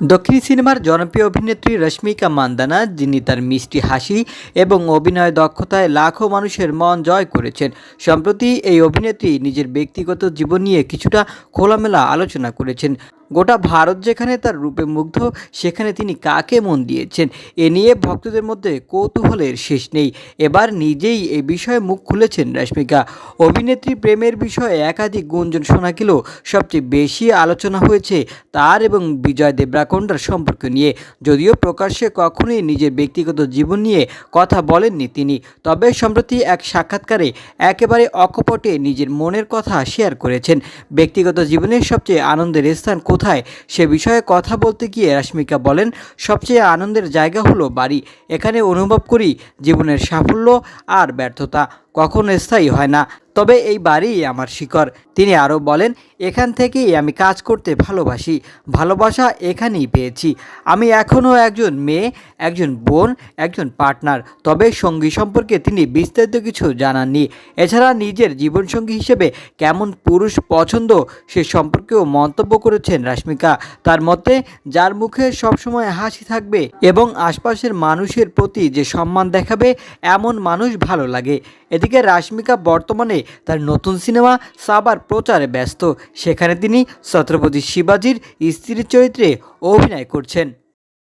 দক্ষিণী সিনেমার জনপ্রিয় অভিনেত্রী রশ্মিকা মান্দানা, যিনি তার মিষ্টি হাসি এবং অভিনয় দক্ষতায় লাখো মানুষের মন জয় করেছেন। সম্প্রতি এই অভিনেত্রী নিজের ব্যক্তিগত জীবন নিয়ে কিছুটা খোলামেলা আলোচনা করেছেন। গোটা ভারত যেখানে তার রূপে মুগ্ধ, সেখানে তিনি কাকে মন দিয়েছেন? এ নিয়ে ভক্তদের মধ্যে কৌতূহলের শেষ নেই। এবার নিজেই এ বিষয়ে মুখ খুলেছেন রশ্মিকা। অভিনেত্রী প্রেমের বিষয়ে একাধিক গুঞ্জন শোনা গেলেও সবচেয়ে বেশি আলোচনা হয়েছে তার এবং বিজয় দেবরাকোন্ডার সম্পর্ক নিয়ে। যদিও প্রকাশ্যে কখনোই নিজের ব্যক্তিগত জীবন নিয়ে কথা বলেননি তিনি, তবে সম্প্রতি এক সাক্ষাৎকারে একেবারে অকপটে নিজের মনের কথা শেয়ার করেছেন। ব্যক্তিগত জীবনের সবচেয়ে আনন্দের স্থান কোথায়? সে বিষয়ে কথা বলতে গিয়ে রাশমিকা বলেন, সবচেয়ে আনন্দের জায়গা হলো বাড়ি। এখানে অনুভব করি জীবনের সাফল্য আর ব্যর্থতা। কখনো স্থায়ী হয় না। তবে এই বাড়িই আমার শিকড়। তিনি আরও বলেন, এখান থেকেই আমি কাজ করতে ভালোবাসি। ভালোবাসা এখানেই পেয়েছি। আমি এখনও একজন মেয়ে, একজন বোন, একজন পার্টনার। তবে সঙ্গী সম্পর্কে তিনি বিস্তারিত কিছু জানাননি। এছাড়া নিজের জীবনসঙ্গী হিসেবে কেমন পুরুষ পছন্দ সে সম্পর্কেও মন্তব্য করেছেন রাশ্মিকা। তার মতে, যার মুখে সবসময় হাসি থাকবে এবং আশপাশের মানুষের প্রতি যে সম্মান দেখাবে, এমন মানুষ ভালো লাগে। এদিকে রাশ্মিকা বর্তমানে তার নতুন সিনেমা সাবার প্রচারে ব্যস্ত। সেখানে তিনি ছত্রপতি শিবাজির স্ত্রীর চরিত্রে অভিনয় করছেন।